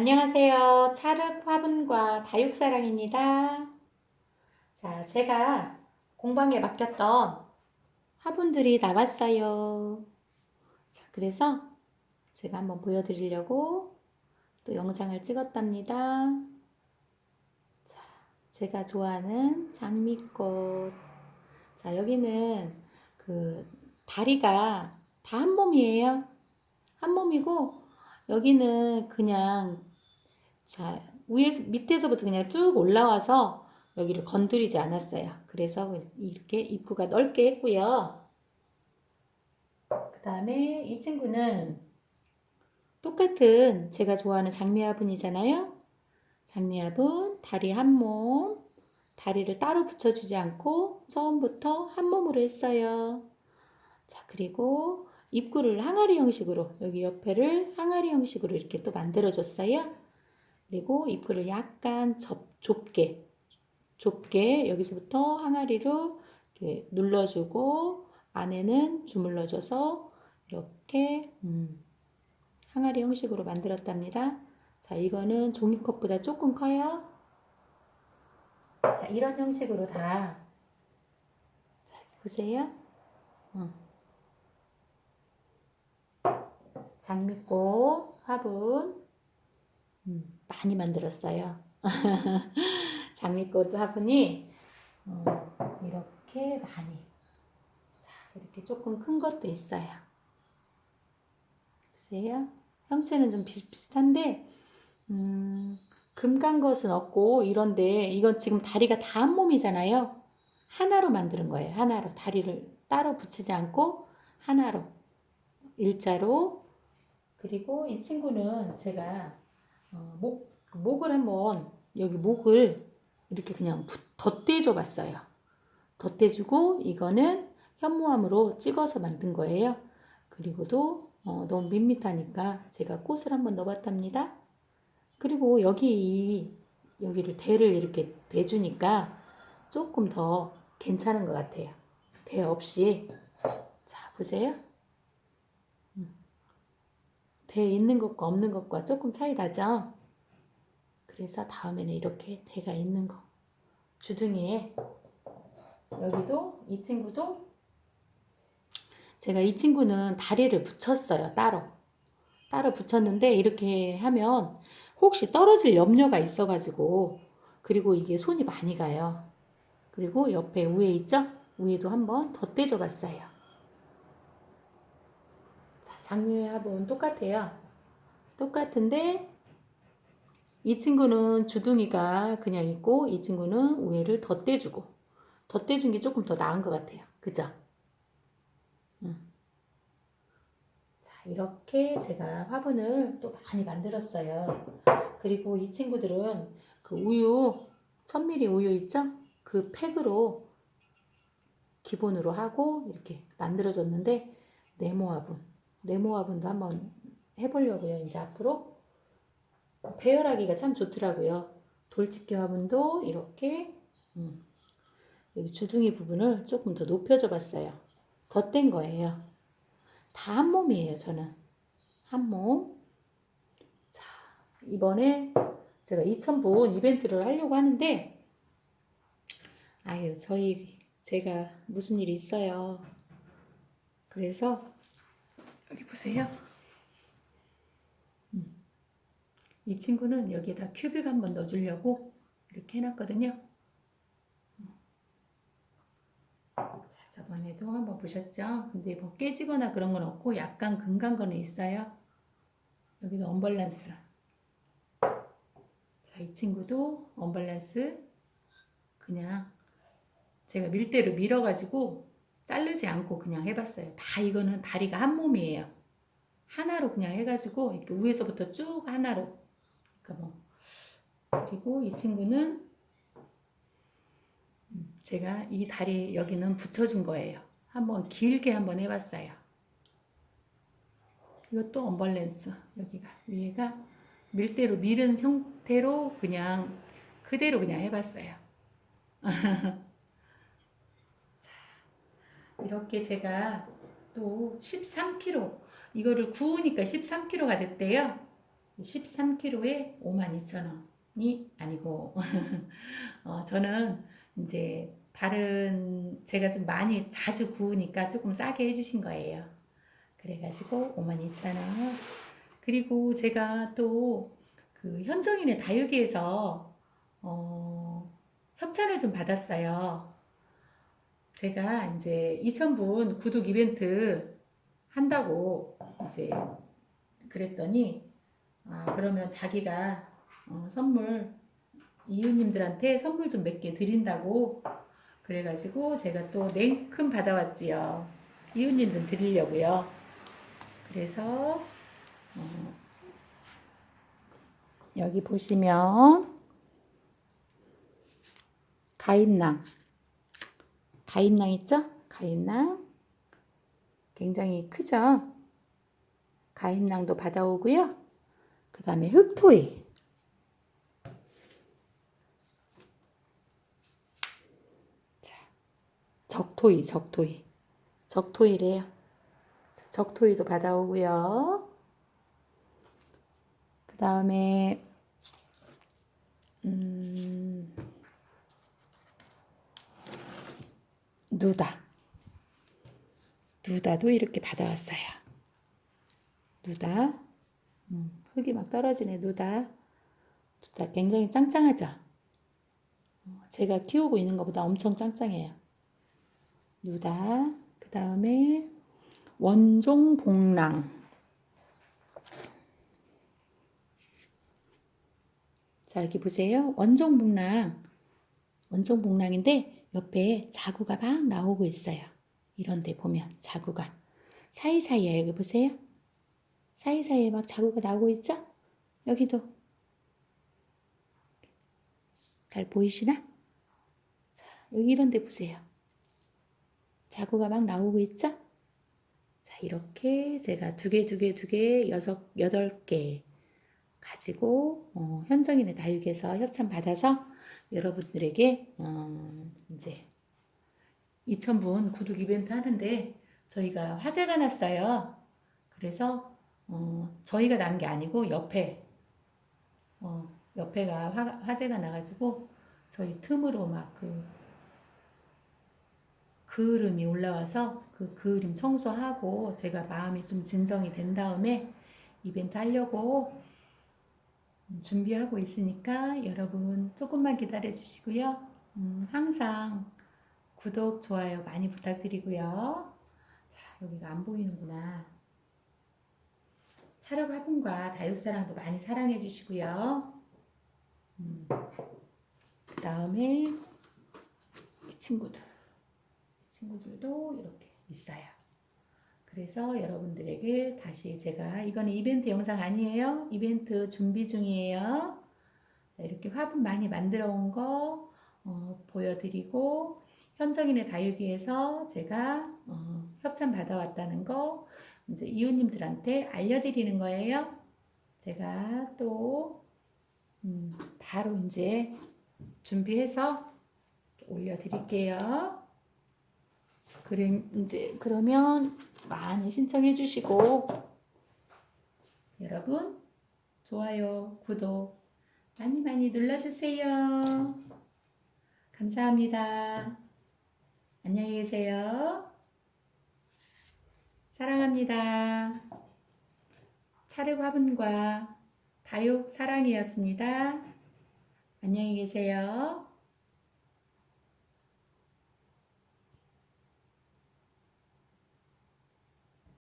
안녕하세요. 차륵 화분과 다육사랑입니다. 자, 제가 공방에 맡겼던 화분들이 나왔어요. 자, 그래서 제가 한번 보여드리려고 또 영상을 찍었답니다. 자, 제가 좋아하는 장미꽃. 자, 여기는 그 다리가 다 한 몸이에요. 한 몸이고, 여기는 그냥 자 위에서 밑에서부터 그냥 쭉 올라와서 여기를 건드리지 않았어요. 그래서 이렇게 입구가 넓게 했고요. 그 다음에 이 친구는 똑같은 제가 좋아하는 장미화분이잖아요. 장미화분 다리 한 몸, 다리를 따로 붙여주지 않고 처음부터 한 몸으로 했어요. 자 그리고 입구를 항아리 형식으로 여기 옆에를 항아리 형식으로 이렇게 또 만들어줬어요. 그리고 입구를 약간 접, 좁게 좁게 여기서부터 항아리로 이렇게 눌러주고 안에는 주물러줘서 이렇게 음, 항아리 형식으로 만들었답니다. 자 이거는 종이컵보다 조금 커요. 자 이런 형식으로 다 자, 보세요. 어. 장미꽃 화분 음, 많이 만들었어요. 장미꽃 화분이 어, 이렇게 많이 자 이렇게 조금 큰 것도 있어요. 보세요. 형체는 좀 비슷비슷한데 음, 금간 것은 없고 이런데 이건 지금 다리가 다 한 몸이잖아요. 하나로 만드는 거예요. 하나로 다리를 따로 붙이지 않고 하나로 일자로 그리고 이 친구는 제가 어, 목, 목을 한번 여기 목을 이렇게 그냥 덧대줘 봤어요. 덧대주고 이거는 현무암으로 찍어서 만든 거예요. 그리고도 어, 너무 밋밋하니까 제가 꽃을 한번 넣어봤답니다. 그리고 여기 이 여기를 대를 이렇게 대주니까 조금 더 괜찮은 것 같아요. 대 없이 자 보세요. 대 있는 것과 없는 것과 조금 차이 나죠? 그래서 다음에는 이렇게 대가 있는 거. 주둥이에 여기도 이 친구도 제가 이 친구는 다리를 붙였어요. 따로. 따로 붙였는데 이렇게 하면 혹시 떨어질 염려가 있어가지고 그리고 이게 손이 많이 가요. 그리고 옆에 위에 있죠? 위에도 한번 덧대줘 봤어요. 장미의 합은 똑같아요. 똑같은데 이 친구는 주둥이가 그냥 있고 이 친구는 우회를 덧대주고 덧대준 게 조금 더 나은 것 같아요. 그죠? 이렇게 제가 화분을 또 많이 만들었어요. 그리고 이 친구들은 그 우유 1000ml 우유 있죠? 그 팩으로 기본으로 하고 이렇게 만들어줬는데 네모 화분 네모 화분도 한번 해보려고요. 이제 앞으로 배열하기가 참 좋더라고요. 돌집게 화분도 이렇게 음, 여기 주둥이 부분을 조금 더 높여줘 봤어요. 덧댄 거예요. 다 한 몸이에요. 저는 한 몸. 자 이번에 제가 2,000분 이벤트를 하려고 하는데 아유 저희 제가 무슨 일이 있어요. 그래서 여기 보세요. 음. 이 친구는 여기에다 큐빅 한번 넣어주려고 이렇게 해놨거든요. 음. 자, 저번에도 한번 보셨죠? 근데 뭐 깨지거나 그런 건 없고 약간 금간 거는 있어요. 여기도 언밸런스. 자, 이 친구도 언밸런스. 그냥 제가 밀대로 밀어가지고 자르지 않고 그냥 해봤어요. 다 이거는 다리가 한 몸이에요. 하나로 그냥 해가지고 이렇게 위에서부터 쭉 하나로. 그러니까 뭐 그리고 이 친구는 음, 제가 이 다리 여기는 붙여준 거예요. 한번 길게 한번 해봤어요. 이것도 언밸런스 여기가 위에가 밀대로 밀은 형태로 그냥 그대로 그냥 해봤어요. 이렇게 제가 또 13kg 이거를 구우니까 13kg가 됐대요. 13kg에 52,000원이 아니고 어, 저는 이제 다른 제가 좀 많이 자주 구우니까 조금 싸게 해주신 거예요. 그래가지고 52,000원. 그리고 제가 또 그 현정인의 다육이에서 어, 협찬을 좀 받았어요. 제가 이제 2,000분 구독 이벤트 한다고 이제 그랬더니 아 그러면 자기가 어, 선물 이웃님들한테 선물 좀 몇 개 드린다고 그래가지고 제가 또 냉큼 받아왔지요. 이웃님들 드리려고요. 그래서 어, 여기 보시면 가임낭 가임낭 있죠? 가임낭 굉장히 크죠? 가임낭도 받아오고요. 그 다음에 흑토이 자, 적토이 적토이 적토이래요. 자, 적토이도 받아오고요. 그 다음에 음, 누다 누다도 이렇게 받아왔어요. 누다 음, 흙이 막 떨어지네 누다 누다 굉장히 짱짱하죠. 어, 제가 키우고 있는 것보다 엄청 짱짱해요. 누다 그 다음에 원종 복랑 자 여기 보세요 원종 복랑 원종 복랑인데 옆에 자구가 막 나오고 있어요. 이런데 보면 자구가 사이사이에 여기 보세요. 사이사이에 막 자구가 나오고 있죠? 여기도 잘 보이시나? 자, 여기 이런 데 보세요. 자구가 막 나오고 있죠? 자, 이렇게 제가 두 개, 두 개, 두 개, 여섯, 여덟 개 가지고 어, 현정인의 다육에서 협찬 받아서 여러분들에게 어, 이제 2,000분 구독 이벤트 하는데 저희가 화재가 났어요. 그래서 어, 저희가 난 게 아니고 옆에 어, 옆에가 화, 화재가 나가지고 저희 틈으로 막 그 그을음이 올라와서 그 그을음 청소하고 제가 마음이 좀 진정이 된 다음에 이벤트 하려고 준비하고 있으니까 여러분 조금만 기다려 주시고요. 음, 항상 구독, 좋아요 많이 부탁드리고요. 자, 여기가 안 보이는구나. 차력 화분과 다육사랑도 많이 사랑해 주시고요. 음, 그 다음에 이 친구들. 이 친구들도 이렇게 있어요. 그래서 여러분들에게 다시 제가 이거는 이벤트 영상 아니에요. 이벤트 준비 중이에요. 자, 이렇게 화분 많이 만들어 온거 어, 보여드리고 현정인의 다육이에서 제가 어, 협찬 받아왔다는 거 이제 이웃님들한테 알려드리는 거예요. 제가 또 음, 바로 이제 준비해서 올려드릴게요. 그럼 이제 그러면 많이 신청해 주시고 여러분 좋아요, 구독 많이 많이 눌러주세요. 감사합니다. 안녕히 계세요. 사랑합니다. 차륵 화분과 다육 사랑이었습니다. 안녕히 계세요.